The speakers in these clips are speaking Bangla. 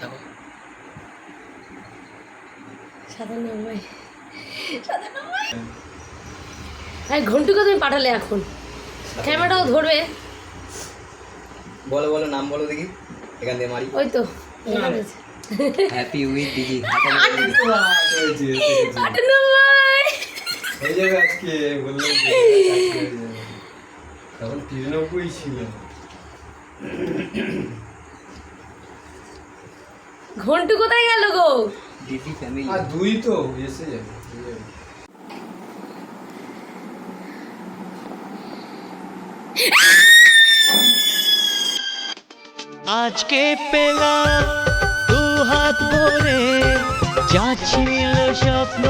দেখো সাতানব্বই সাতানব্বই ঘন্টুকে তুমি পাঠালে এখন? ক্যামেরাটাও ধরবে। বলো বলো নাম বলো দেখি। এখান দিয়ে মারি। ওই তো হ্যাপি উইথ দিদি আজকে বললাম। তখন তিরানব্বই ছিল। ঘন্টু কোথায় গেল গো? দিদি ফ্যামিলি আর দুই তো এসে যাবে আজকে পেলাম দু হাত ভরে যা ছিল স্বপ্ন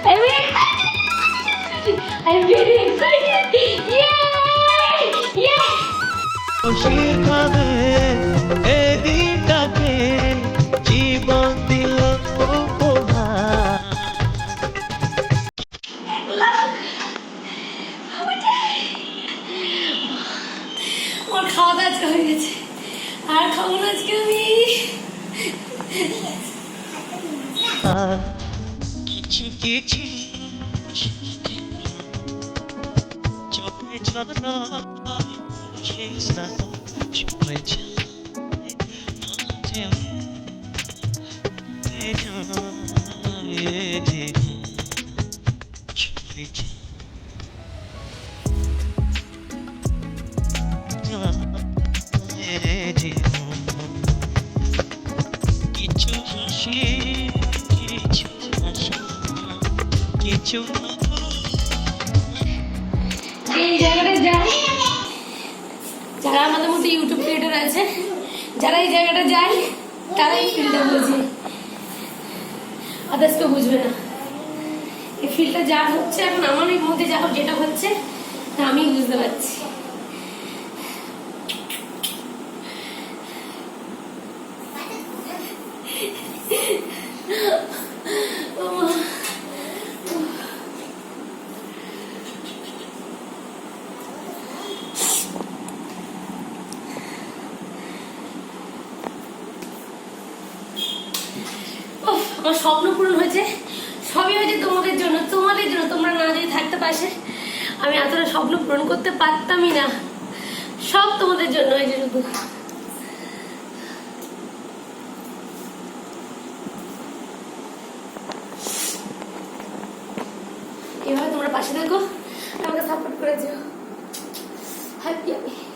I'm very excited! Yay! Yay! সেখানে এদিকটাকে জীবন দিল উপহার আমার খাওয়া দাওয়া আজকে হয়ে গেছে আর খাব না আজকে আমি কিছু চোখে ঝলনা শেষ কিছু এই যারা আমাদের মতো ইউটিউব ক্রিয়েটার আছে, যারা এই জায়গাটা যায়, তারাই ফিল্ডটা বুঝে। আদার্স কেউ বুঝবে না। এই ফিল্ডটা যা হচ্ছে, এখন আমার এই মধ্যে যা যেটা হচ্ছে, তা আমি বুঝতে পারছি। আমার স্বপ্ন পূরণ হয়েছে? সবই হয়েছে তোমাদের জন্য। তোমাদের জন্য তোমরা না যদি থাকতে পাশে আমি এতটা স্বপ্ন পূরণ করতে পারতামই না। সব তোমাদের জন্য হয়েছে শুধু। এভাবে তোমরা পাশে থাকো। আমাকে সাপোর্ট করে যেও। হ্যাপি আমি।